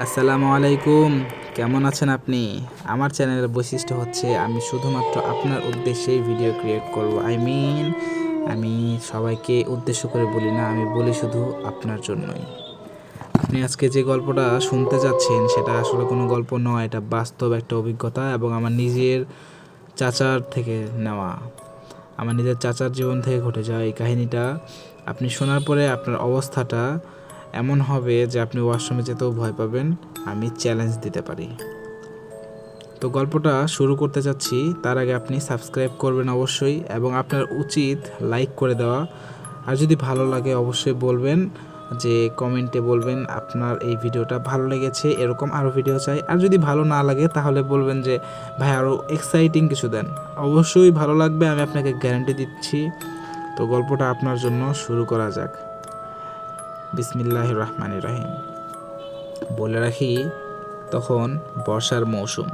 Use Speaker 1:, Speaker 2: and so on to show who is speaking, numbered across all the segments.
Speaker 1: আসসালামু আলাইকুম। কেমন আছেন আপনি? আমার চ্যানেলের বৈশিষ্ট্য হচ্ছে আমি শুধুমাত্র আপনার উদ্দেশ্যেই ভিডিও ক্রিয়েট করব। আই মিন আমি সবাইকে উদ্দেশ্য করে বলি না, আমি বলি শুধু আপনার জন্যই। আপনি আজকে যে গল্পটা শুনতে যাচ্ছেন, সেটা আসলে কোনো গল্প নয়, এটা বাস্তব একটা অভিজ্ঞতা এবং আমার নিজের চাচার থেকে নেওয়া। আমার নিজের চাচার জীবন থেকে ঘটে যাওয়া এই কাহিনীটা। আপনি শোনার পরে আপনার অবস্থাটা এমন হবে যে আপনি ওয়াশরুমে যেতেও ভয় পাবেন, আমি চ্যালেঞ্জ দিতে পারি। তো গল্পটা শুরু করতে চাচ্ছি, তার আগে আপনি সাবস্ক্রাইব করবেন অবশ্যই এবং আপনার উচিত লাইক করে দেওয়া। আর যদি ভালো লাগে অবশ্যই বলবেন যে কমেন্টে বলবেন আপনার এই ভিডিওটা ভালো লেগেছে, এরকম আরও ভিডিও চাই। আর যদি ভালো না লাগে তাহলে বলবেন যে, ভাই আরও এক্সাইটিং কিছু দেন। অবশ্যই ভালো লাগবে, আমি আপনাকে গ্যারান্টি দিচ্ছি। তো গল্পটা আপনার জন্য শুরু করা যাক। বিসমিল্লাহ রহমান রাহিম। বলে রাখি, তখন বর্ষার মৌসুম।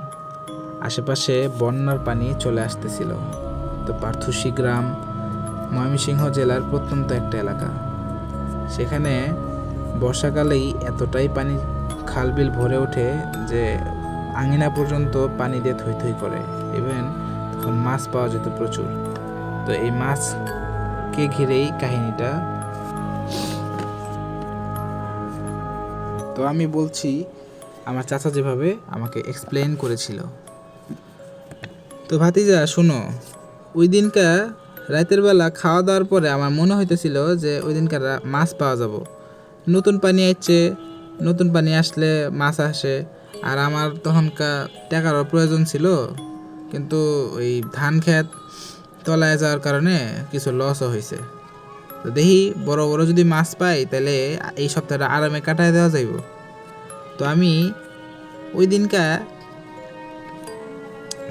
Speaker 1: আশেপাশে বন্যার পানি চলে আসতেছিল। তো পার্থসী গ্রাম ময়মনসিংহ জেলার প্রত্যন্ত একটা এলাকা। সেখানে বর্ষাকালেই এতটাই পানি খালবিল ভরে ওঠে যে আঙিনা পর্যন্ত পানি দিয়ে থই থই করে। ইভেন তখন মাছ পাওয়া যেত প্রচুর। তো এই মাছকে ঘিরেই কাহিনীটা তো আমি বলছি, আমার চাচা যেভাবে আমাকে এক্সপ্লেন করেছিল। তো ভাতিজা, শোনো ওই দিনকার রাতের বেলা খাওয়া দাওয়ার পরে আমার মনে হইতেছিল যে ওই দিনকার মাছ পাওয়া যাব। নতুন পানি আসছে নতুন পানি আসলে মাছ আসে, আর আমার তখনকার টাকার প্রয়োজন ছিল। কিন্তু ওই ধান ক্ষেত তলায় যাওয়ার কারণে কিছু লসও হয়েছে তো দেখি বড় বড় যদি মাছ পাই, তাহলে এই সপ্তাহটা আরামে কাটায় দেওয়া যাইব। তো আমি ওই দিনকা,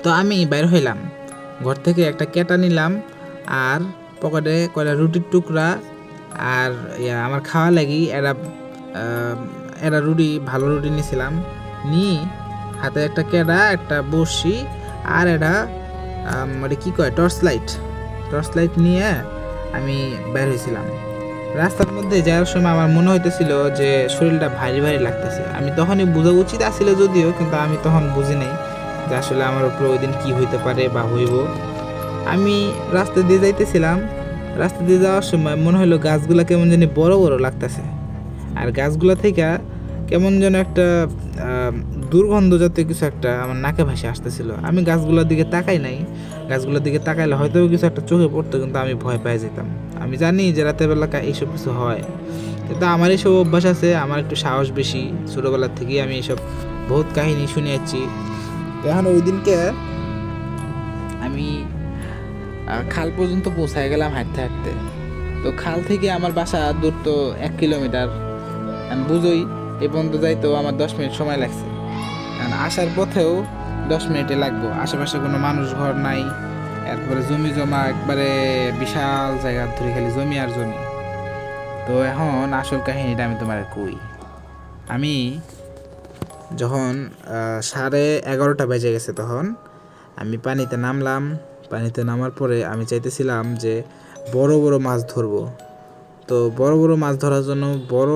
Speaker 1: তো আমি বাইর হইলাম। ঘর থেকে একটা কেটা নিলাম আর পকেটে কয়টা রুটির টুকরা আর ইয়া, আমার খাওয়া লাগি এরা এরা রুটি, ভালো রুটি নিয়েছিলাম নিয়ে হাতে একটা কেডা, একটা বড়শি আর এটা মানে কী কয়? Torch light. টর্চ লাইট নিয়ে আমি বের হয়েছিলাম। রাস্তার মধ্যে যাওয়ার সময় আমার মনে হইতেছিল যে শরীরটা ভারী ভারী লাগতেছে। আমি তখনই বোঝা উচিত আসছিল যদিও, কিন্তু আমি তখন বুঝি নাই যে আসলে আমার উপরে ওই দিন কী হইতে পারে বা হইব। আমি রাস্তা দিয়ে যাইতেছিলাম। রাস্তা দিয়ে যাওয়ার সময় মনে হলো গাছগুলা কেমন জানি বড় বড় লাগতেছে। আর গাছগুলা থেকে কেমন যেন একটা দুর্গন্ধ জাতীয় কিছু একটা আমার নাকে ভাসে আসতেছিল। আমি গাছগুলোর দিকে তাকাই নাই। গাছগুলোর দিকে তাকাইলে হয়তো কিছু একটা চোখে পড়তো, কিন্তু আমি ভয় পেয়ে যেতাম। আমি জানি যে রাতের বেলাকা এইসব কিছু হয়। কিন্তু আমার এইসব অভ্যাস আছে, আমার একটু সাহস বেশি। ছোটোবেলার থেকেই আমি এইসব বহুত কাহিনী শুনে যাচ্ছি এখন ওই দিনকে আমি খাল পর্যন্ত পৌঁছায় গেলাম হাঁটতে হাঁটতে। তো খাল থেকে আমার বাসা দূর তো এক কিলোমিটার। আমি বুঝোই এই পর্যন্ত যাইতেও আমার দশ মিনিট সময় লাগছে। কারণ আসার পথেও দশ মিনিটে লাগবো। আশেপাশে কোনো মানুষ ঘর নাই। এরপরে জমি জমা একবারে বিশাল জায়গা ধরে খালি জমি আর জমি। তো এখন আসল কাহিনীটা আমি তোমার কই। আমি যখন সাড়ে এগারোটা বেজে গেছে তখন, আমি পানিতে নামলাম। পানিতে নামার পরে আমি চাইতেছিলাম যে বড় বড় মাছ ধরবো। তো বড় বড় মাছ ধরার জন্য বড়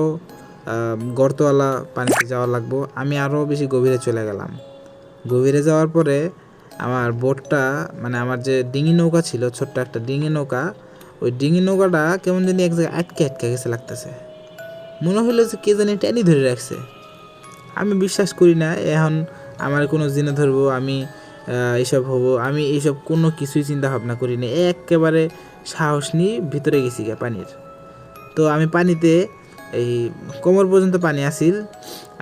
Speaker 1: গর্তওয়ালা পানিতে যাওয়া লাগবো। আমি আরও বেশি গভীরে চলে গেলাম। গভীরে যাওয়ার পরে আমার বোটটা মানে আমার যে ডিঙি নৌকা ছিল, ছোট্ট একটা ডিঙি নৌকা, ওই ডিঙি নৌকাটা কেমন জানি এক জায়গায় আটকে আটকে গেছে লাগতেছে। মনে হলো যে কে জানি টেনি ধরে রাখছে। আমি বিশ্বাস করি না, এখন আমার কোনো জিনে ধরবো, আমি এইসব হব, আমি এইসব কোনো কিছুই চিন্তা ভাবনা করি না একেবারে সাহস নিয়ে ভিতরে গেছি গা পানির। তো আমি পানিতে এই কোমর পর্যন্ত পানি আসিল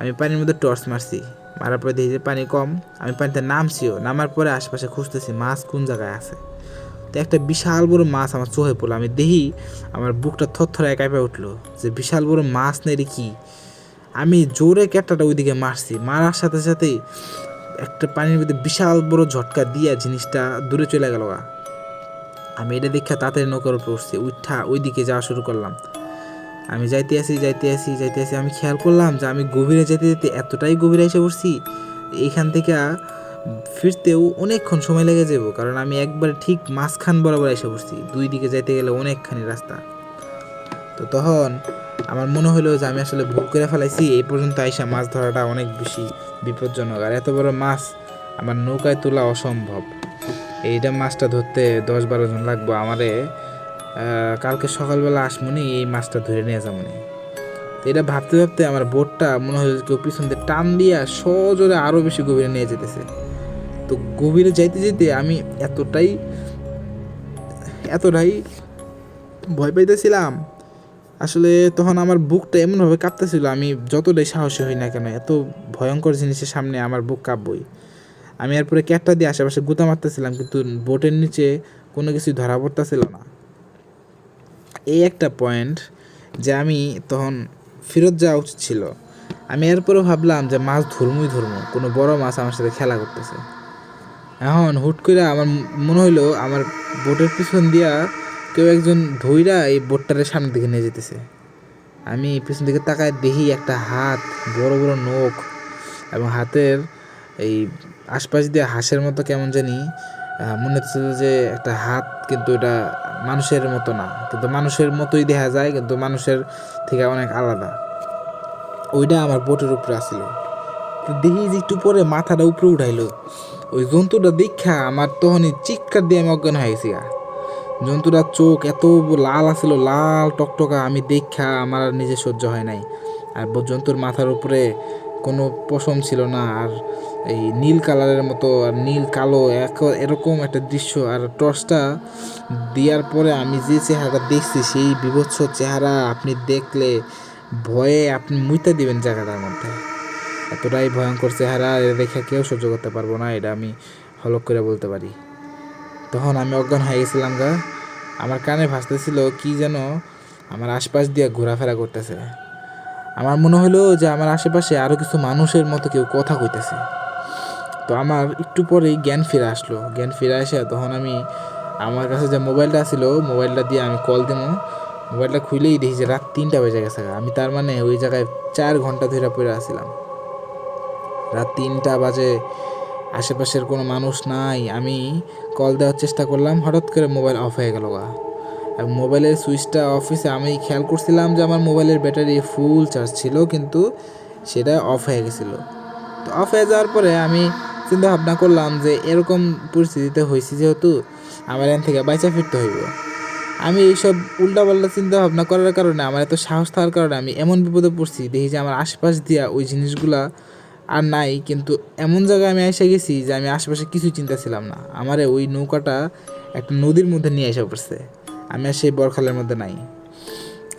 Speaker 1: আমি পানির মধ্যে টর্চ মারছি। মারার পরে দেখি যে পানি কম, আমি পানিতে নামছিও নামার পরে আশেপাশে খুঁজতেছি মাছ কোন জায়গায় আছে। তো একটা বিশাল বড় মাছ আমার চোখে পড়ল, আমি দেখি আমার বুকটা থরথরে কাঁপে উঠল যে বিশাল বড় মাছ নেই রে কি? আমি জোরে ক্যাটটাটা ওইদিকে মারছি, মারার সাথে সাথেই একটা পানির মধ্যে বিশাল বড় ঝটকা দিয়ে জিনিসটা দূরে চলে গেল আমি এটা দেখে তাড়াতাড়ি নৌকার উপরে উঠছি, উঠা ওইদিকে যাওয়া শুরু করলাম। আমি যাইতে আসি যাইতে আসি যাইতে আসি। আমি খেয়াল করলাম যে আমি গভীরে যেতে যেতে এতটাই গভীরে এসে পড়ছি এইখান থেকে ফিরতেও অনেকক্ষণ সময় লেগে যাব কারণ আমি একবারে ঠিক মাঝখান বরাবর এসে পড়ছি। দুই দিকে যাইতে গেলে অনেকখানি রাস্তা। তো তখন আমার মনে হলো যে আমি আসলে ভুল করে ফেলাইছি। এই পর্যন্ত আইসা মাছ ধরাটা অনেক বেশি বিপজ্জনক। আর এত বড় মাছ আমার নৌকায় তোলা অসম্ভব। এইটা মাছটা ধরতে দশ বারো জন লাগবো। আমারে কালকে সকালবেলা আসমনি, এই মাছটা ধরে নিয়ে যাবনি তো এটা ভাবতে ভাবতে আমার বোটটা মনে হয় কেউ পিছন দিয়ে টান দিয়া সজোরে আরও বেশি গভীরে নিয়ে যেতেছে। তো গভীরে যাইতে যেতে আমি এতটাই এতটাই ভয় পাইতেছিলাম। আসলে তখন আমার বুকটা এমনভাবে কাঁপতেছিল, আমি যতটাই সাহসী হই না কেন, এত ভয়ঙ্কর জিনিসের সামনে আমার বুক কাঁপবই। আমি এরপরে ক্যাটটা দিয়ে আশেপাশে গুতা মারতেছিলাম, কিন্তু বোটের নিচে কোনো কিছু ধরা পড়তেছিল না। এই একটা পয়েন্ট যে আমি তখন ফেরত যাওয়া উচিত ছিল। আমি এরপরে ভাবলাম যে মাছ ধর্মই ধর্ম, কোনো বড় মাছ আমার সাথে খেলা করতেছে। এখন হুট করে আমার মনে হইল আমার বোটের পিছন দিয়া কেউ একজন ধইরা এই বোটটারে সামনের দিকে নিয়ে যেতেছে আমি পিছন দিকে তাকায় দেখি একটা হাত, বড় বড় নখ এবং হাতের এই আশপাশ দিয়ে হাঁসের মতো কেমন জানি মনে হচ্ছে যে একটা হাত কিন্তু এটা মানুষের মতো না। কিন্তু মানুষের মতোই দেখা যায়, কিন্তু মানুষের থেকে অনেক আলাদা। ওইটা আমার বোটের উপরে আসছিল তো দেখি যে একটু পরে মাথাটা উপরে উঠাইলো। ওই জন্তুটা দেখা আমার তখনই চিৎকার দিয়ে আমি অজ্ঞান হয়ে গেছি গা। জন্তুটার চোখ এত লাল আছিল, লাল টকটকা। আমি দেখা আমার নিজে সহ্য হয় নাই। আর জন্তুর মাথার উপরে কোনো পশম ছিল না, আর এই নীল কালারের মতো আর নীল কালো এক- এরকম একটা দৃশ্য। আর টর্চটা দেওয়ার পরে আমি যে চেহারাটা দেখছি, সেই বিভৎস চেহারা আপনি দেখলে ভয়ে আপনি মুইতা দিবেন জায়গাটার মধ্যে। এতটাই ভয়ঙ্কর চেহারা দেখে কেউ সহ্য করতে পারব না, এটা আমি হলক করে বলতে পারি। তখন আমি অজ্ঞান হয়ে গেছিলাম গা। আমার কানে ভাসতেছিল কি যেন, আমার আশপাশ দিয়ে ঘোরাফেরা করতেছে। আমার মনে হলো যে আমার আশেপাশে আরও কিছু মানুষের মতো কেউ কথা কইতেছে। তো আমার একটু পরেই জ্ঞান ফিরে আসলো। জ্ঞান ফিরে আসে তখন আমি আমার কাছে যে মোবাইলটা ছিল মোবাইলটা দিয়ে আমি কল দেবো মোবাইলটা খুলেই দেখি যে রাত তিনটা বেজে গেছে। আমি তার মানে ওই জায়গায় চার ঘণ্টা ধরে পড়ে আসছিলাম রাত তিনটা বাজে, আশেপাশের কোনো মানুষ নাই। আমি কল দেওয়ার চেষ্টা করলাম, হঠাৎ করে মোবাইল অফ হয়ে গেল গা। এবং মোবাইলের সুইচটা অফিসে, আমি খেয়াল করছিলাম যে আমার মোবাইলের ব্যাটারি ফুল চার্জ ছিল, কিন্তু সেটা অফ হয়ে গেছিল। তো অফ হয়ে যাওয়ার পরে আমি চিন্তা ভাবনা করলাম যে এরকম পরিস্থিতিতে হয়েছি যেহেতু, আমার এখান থেকে বাইচা ফিরতে হইব। আমি এইসব উল্টাপাল্টা চিন্তা ভাবনা করার কারণে, আমার এত সাহস থাকার কারণে আমি এমন বিপদে পড়ছি, দেখি যে আমার আশপাশ দিয়া ওই জিনিসগুলা আর নাই, কিন্তু এমন জায়গায় আমি এসে গেছি যে আমি আশেপাশে কিছুই চিন্তা ছিলাম না। আমারে ওই নৌকাটা একটা নদীর মধ্যে নিয়ে এসে পড়ছে। আমি আর সেই বরখালের মধ্যে নাই।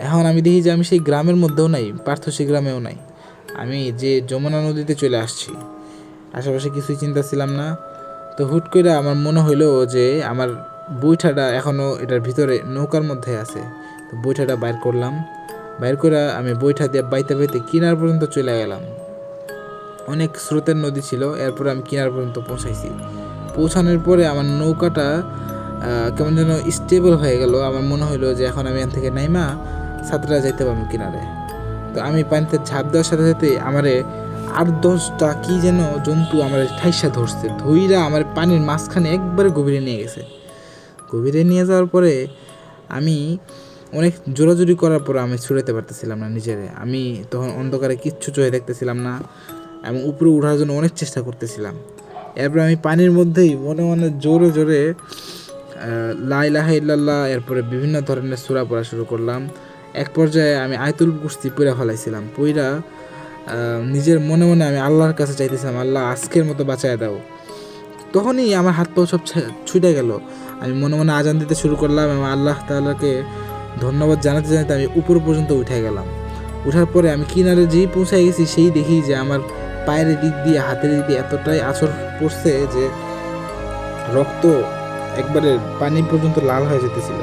Speaker 1: এখন আমি দেখি যে আমি সেই গ্রামের মধ্যেও নাই পার্থসী গ্রামেও নাই। আমি যে যমুনা নদীতে চলে আসছি, আশেপাশে কিছুই চিন্তা ছিলাম না। তো হুট করে আমার মনে হইল যে আমার বৈঠাটা এখনও এটার ভিতরে নৌকার মধ্যে আছে। তো বৈঠাটা বাইর করলাম। বাইর করে আমি বৈঠা দিয়ে বাইতে বাইতে কিনার পর্যন্ত চলে গেলাম। অনেক স্রোতের নদী ছিল, এরপর আমি কিনার পর্যন্ত পৌঁছাইছি। পৌঁছানোর পরে আমার নৌকাটা কেমন যেন স্টেবল হয়ে গেল। আমার মনে হলো যে এখন আমি এখান থেকে নাইমা সাতটা যাইতে পারব কিনারে। তো আমি পানিতে ঝাঁপ দেওয়ার সাথে সাথে আমারে আট দশটা কি যেন জন্তু আমার ঠাইসা ধরছে, ধইরা আমার পানির মাঝখানে একবারে গভীরে নিয়ে গেছে। গভীরে নিয়ে যাওয়ার পরে আমি অনেক জোরাজুরি করার পর আমি ছুড়াতে পারতেছিলাম না নিজেরে। আমি তখন অন্ধকারে কিচ্ছু চোখে দেখতেছিলাম না এবং উপরে ওঠার জন্য অনেক চেষ্টা করতেছিলাম। এরপর আমি পানির মধ্যেই মনে মনে জোরে জোরে আহ, লা ইলাহা ইল্লাল্লাহ এরপরে বিভিন্ন ধরনের সূরা পড়া শুরু করলাম। এক পর্যায়ে আমি আয়তুল কুস্তি পড়ে ফেলাইছিলাম পইরা নিজের মনে মনে আমি আল্লাহর কাছে চাইতেছিলাম আল্লাহ আজকের মতো বাঁচায় দাও। তখনই আমার হাত পা সব ছুটে গেল। আমি মনে মনে আজান দিতে শুরু করলাম এবং আল্লাহ তাআলাকে ধন্যবাদ জানাতে জানাতে আমি উপর পর্যন্ত উঠে গেলাম। উঠার পরে আমি কিনারে যেই পৌঁছায় গেছি সেই দেখি যে আমার পায়ের দিক দিয়ে হাতের দিক দিয়ে এতটাই আছর পড়ছে যে রক্ত একবারে পানি পর্যন্ত লাল হয়ে যেতেছিল।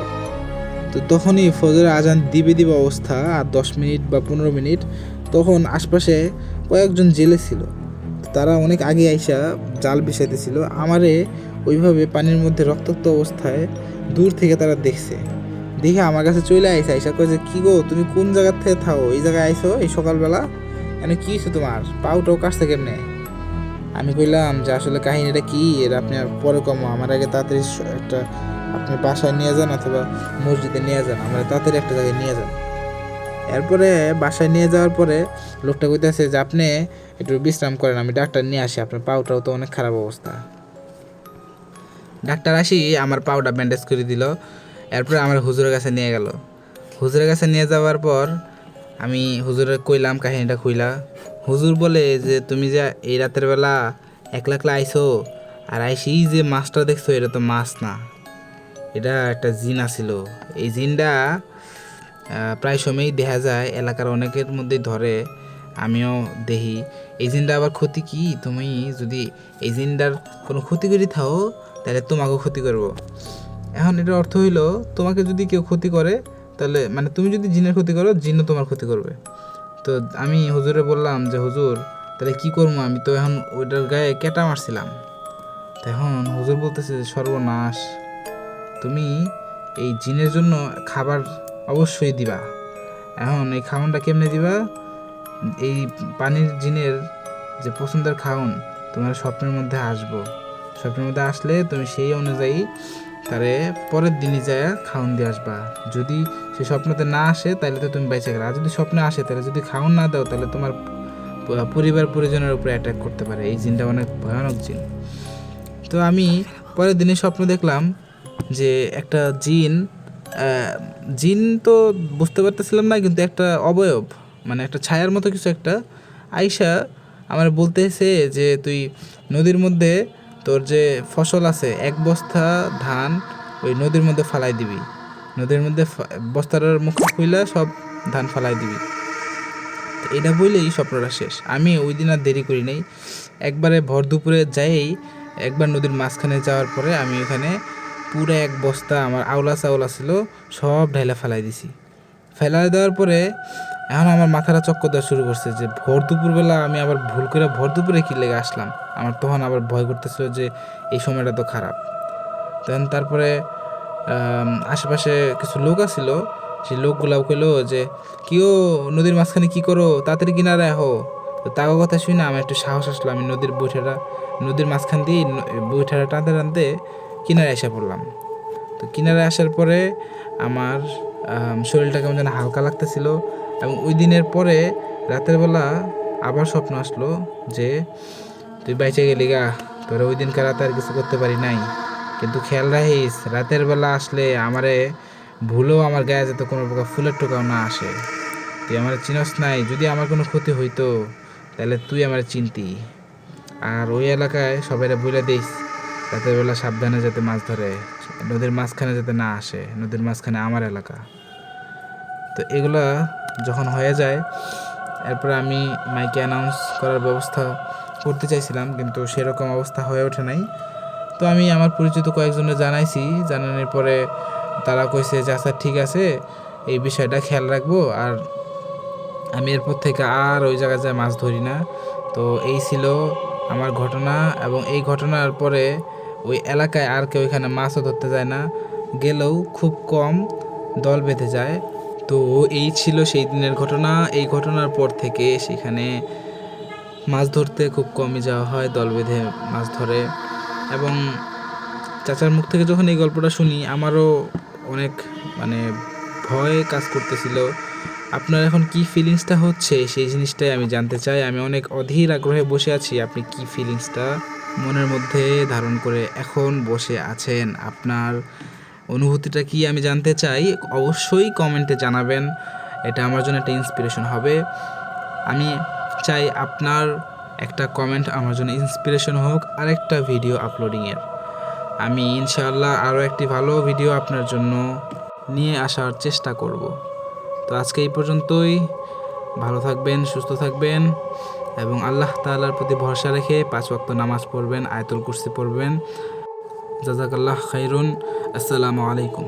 Speaker 1: তো তখনই ফজরের আজান দিবে দিবে অবস্থা, আর দশ মিনিট বা পনেরো মিনিট তখন আশপাশে কয়েকজন জেলে ছিল। তারা অনেক আগে আইসা জাল বিছাইতেছিল। আমারে ওইভাবে পানির মধ্যে রক্তাক্ত অবস্থায় দূর থেকে তারা দেখছে। দেখে আমার কাছে চলে আইসা আইসা কয়ে যে, কি গো, তুমি কোন জায়গার থেকে থাও? এই জায়গায় আইসো, এই সকালবেলা? এনে কি হয়েছে তোমার? পাও টাও কাটছে কেমনে? আমি কইলাম যে আসলে কাহিনীটা কি? এর আপনি আর পরে কমো। আমার আগে তাড়াতাড়ি একটা আপনি বাসায় নিয়ে যান অথবা মসজিদে নিয়ে যান। আমার তাড়াতাড়ি একটা জায়গায় নিয়ে যান এরপরে বাসায় নিয়ে যাওয়ার পরে লোকটা কইতেছে যে, আপনি একটু বিশ্রাম করেন, আমি ডাক্তার নিয়ে আসি। আপনার পাউটাও তো অনেক খারাপ অবস্থা। ডাক্তার আসি, আমার পাউডার ব্যান্ডেজ করে দিল। এরপরে আমার হুজুরের কাছে নিয়ে গেল। হুজুরের কাছে নিয়ে যাওয়ার পর আমি হুজুরের কইলাম, কাহিনীটা কইলা। হুজুর বলে যে, তুমি যে এই রাতের বেলা একলা একলা আইসো আর আইসি যে মাছটা দেখছ, এটা তো মাছ না। এটা একটা জিন আছিল। এই জিনটা প্রায় সময়ই দেখা যায়, এলাকার অনেকের মধ্যেই ধরে, আমিও দেখি। এই জিনটা আবার ক্ষতি কি? তুমি যদি এই জিনটার কোনো ক্ষতি করি থাও, তাহলে তোমাকেও ক্ষতি করব। এখন এটার অর্থ হইল, তোমাকে যদি কেউ ক্ষতি করে তাহলে মানে তুমি যদি জিনের ক্ষতি করো জিনও তোমার ক্ষতি করবে। তো আমি হুজুরে বললাম যে হুজুর তাহলে কি করব? আমি তো এখন ওইটার গায়ে কেটা মারছিলাম। তো এখন হুজুর বলতেছে যে, সর্বনাশ। তুমি এই জিনের জন্য খাবার অবশ্যই দিবা। এখন এই খাওয়ানটা কেমনে দিবা? এই পানির জিনের যে পছন্দের খাওন তোমার স্বপ্নের মধ্যে আসব। স্বপ্নের মধ্যে আসলে তুমি সেই অনুযায়ী তারে পরের দিনই যায় খাওন দিয়ে আসবা। যদি সে স্বপ্নতে না আসে তাহলে তো তুমি বেঁচে গেলে। আর যদি স্বপ্নে আসে তাহলে যদি খাওন না দাও তাহলে তোমার পরিবার পরিজনের উপরে অ্যাটাক করতে পারে। এই জিনটা অনেক ভয়ানক জিন। তো আমি পরের দিনে স্বপ্ন দেখলাম যে একটা জিন জিন তো বুঝতে পারতেছিলাম না, কিন্তু একটা অবয়ব মানে একটা ছায়ার মতো কিছু একটা। আইসা আমার বলতেছে যে, তুই নদীর মধ্যে তোর যে ফসল আছে, এক বস্তা ধান ওই নদীর মধ্যে ফালাই দিবি। নদীর মধ্যে বস্তার মুখ খুইলা সব ধান ফালাই দিবি। এটা বললেই স্বপ্নটা শেষ। আমি ওই দিন আর দেরি করি নাই। একবারে ভর দুপুরে যাইই একবার নদীর মাঝখানে যাওয়ার পরে আমি ওখানে পুরো এক বস্তা আমার আওলা চাউলা ছিল সব ঢাইলা ফেলাই দিছি। ফেলাই দেওয়ার পরে এখন আমার মাথাটা চক্কর দেওয়া শুরু করছে যে ভোর দুপুরবেলা আমি আবার ভুল করে ভর দুপুরে কি লেগে আসলাম? আমার তখন আবার ভয় করতেছিল যে এই সময়টা তো খারাপ। তখন তারপরে আশেপাশে কিছু লোক আছিল সেই লোকগুলাও কইলো যে কিও নদীর মাঝখানে কি করো? তাড়াতাড়ি কিনারে আহো। তো তাগো কথা শুনে আমার একটু সাহস আসলো আমি নদীর বৈঠাটা নদীর মাঝখান দিয়ে বৈঠাটা টানতে টানতে কিনারে এসে পড়লাম। তো কিনারে আসার পরে আমার আম, শরীরটা কেমন যেন হালকা লাগতেছিল এবং ওই দিনের পরে রাতের বেলা আবার স্বপ্ন আসলো যে তুই বাইচে গেলি গা তোরা ওই দিনকার রাতে আর কিছু করতে পারি নাই। কিন্তু খেয়াল রাখিস, রাতের বেলা আসলে আমারে ভুলেও আমার গায়ে যাতে কোনো প্রকার ফুলের টোকাও না আসে। তুই আমার চিনস নাই, যদি আমার কোনো ক্ষতি হইতো, তাহলে তুই আমার চিনতি। আর ওই এলাকায় সবাই বলে দিস, রাতের বেলা সাবধানে যাতে মাছ ধরে, নদীর মাঝখানে যাতে না আসে, নদীর মাঝখানে আমার এলাকা। তো এগুলা যখন হয়ে যায়, এরপর আমি মাইকে অ্যানাউন্স করার ব্যবস্থা করতে চাইছিলাম, কিন্তু সেরকম অবস্থা হয়ে ওঠে নাই। তো আমি আমার পরিচিত কয়েকজনের জানাইছি। জানানোর পরে তারা কইছে যে আচ্ছা ঠিক আছে, এই বিষয়টা খেয়াল রাখব। আর আমি এরপর থেকে আর ওই জায়গায় যায় মাছ ধরি না। তো এই ছিল আমার ঘটনা এবং এই ঘটনার পরে ওই এলাকায় আর কেউ এখানে মাছও ধরতে যায় না। গেলেও খুব কম দল বেঁধে যায়। তো এই ছিল সেই দিনের ঘটনা। এই ঘটনার পর থেকে সেখানে মাছ ধরতে খুব কমই যাওয়া হয়। দল বেঁধে মাছ ধরে। এবং চাচার মুখ থেকে যখন এই গল্পটা শুনি, আমারও অনেক মানে ভয় কাজ করতেছিল। আপনার এখন কি ফিলিংসটা হচ্ছে? সেই জিনিসটাই আমি জানতে চাই। আমি অনেক অধীর আগ্রহে বসে আছি, আপনি কি ফিলিংসটা মনের মধ্যে ধারণ করে এখন বসে আছেন? আপনার অনুভূতিটা কি আমি জানতে চাই? অবশ্যই কমেন্টে জানাবেন। এটা আমার জন্য একটা ইন্সপিরেশন হবে। আমি চাই আপনার একটা কমেন্ট আমার জন্য ইন্সপিরেশন হোক, আরেকটা ভিডিও আপলোডিংয়ের আমি ইনশাআল্লাহ আরও একটি ভালো ভিডিও আপনার জন্য নিয়ে আসার চেষ্টা করব। তো আজকে এই পর্যন্তই। ভালো থাকবেন, সুস্থ থাকবেন এবং আল্লাহ তাআলার প্রতি ভরসা রেখে পাঁচ ওয়াক্ত নামাজ পড়বেন, আয়তুল কুরসি পড়বেন। জাজাকাল্লাহ খাইরুন। আসসালামু আলাইকুম।